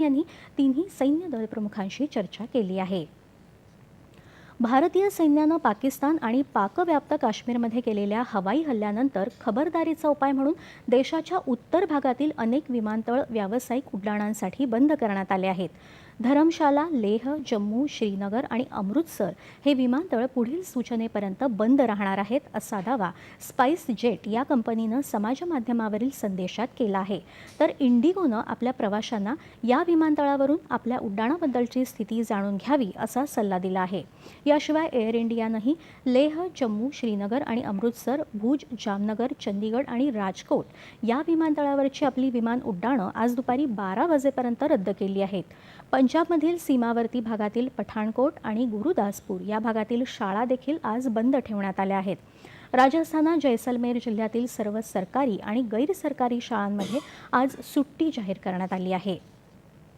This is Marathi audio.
यांनी तिन्ही सैन्य दल प्रमुखांशी चर्चा केली आहे. भारतीय सैन्यानं पाकिस्तान आणि पाकव्याप्त काश्मीरमध्ये केलेल्या हवाई हल्ल्यानंतर खबरदारीचा उपाय म्हणून देशाच्या उत्तर भागातील अनेक विमानतळ व्यावसायिक उड्डाणांसाठी बंद करण्यात आले आहेत. धरमशाला लेह जम्मू श्रीनगर आणि अमृतसर हे विमानतळ पुढील सूचनेपर्यंत बंद राहणार आहेत असा दावा स्पाइस जेट या कंपनीनं समाजमाध्यमावरील संदेशात केला आहे. तर इंडिगोनं आपल्या प्रवाशांना या विमानतळावरून आपल्या उड्डाणाबद्दलची स्थिती जाणून घ्यावी असा सल्ला दिला आहे. याशिवाय एअर इंडियानंही लेह जम्मू श्रीनगर आणि अमृतसर भुज जामनगर चंदीगड आणि राजकोट या विमानतळावरची आपली विमान उड्डाणं आज दुपारी बारा वाजेपर्यंत रद्द केली आहेत. पंजाबमधील सीमावर्ती भागातील पठाणकोट आणि गुरुदासपूर या भागातील शाळा देखील आज बंद ठेवण्यात आल्या आहेत. राजस्थानात जैसलमेर जिल्ह्यातील सर्व सरकारी आणि गैरसरकारी शाळांमध्ये आज सुट्टी जाहीर करण्यात आली आहे.